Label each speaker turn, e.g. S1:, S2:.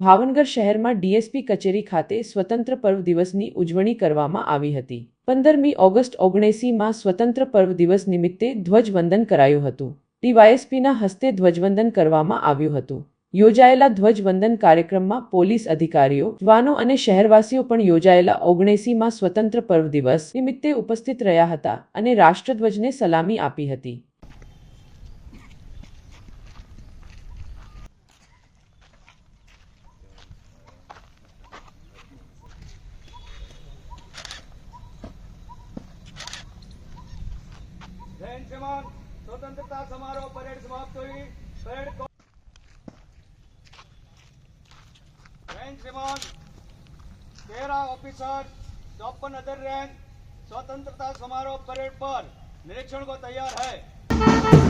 S1: ભાવનગર શહેરમાં ડીએસપી કચેરી ખાતે સ્વતંત્ર પર્વ દિવસની ઉજવણી કરવામાં આવી હતી. પંદરમી ઓગસ્ટ ઓગણએંસીમાં સ્વતંત્ર પર્વ દિવસ નિમિત્તે ધ્વજવંદન કરાયું હતું. ડીવાયએસપીના હસ્તે ધ્વજવંદન કરવામાં આવ્યું હતું. યોજાયેલા ધ્વજવંદન કાર્યક્રમમાં પોલીસ અધિકારીઓ, જવાનો અને શહેરવાસીઓ પણ યોજાયેલા ઓગણએંસીમાં સ્વતંત્ર પર્વ દિવસ નિમિત્તે ઉપસ્થિત રહ્યા હતા અને રાષ્ટ્રધ્વજને સલામી આપી હતી.
S2: જૈન સમાજ સ્વતંત્રતા સમારોહ પરેડ સમાપ્ત થઈ. પરેડ જૈન સમાજ તેરા ઓફિસર ચોપન અધર રેન્ક स्वतंत्रता समारोह परेड पर निरीक्षण को तैयार है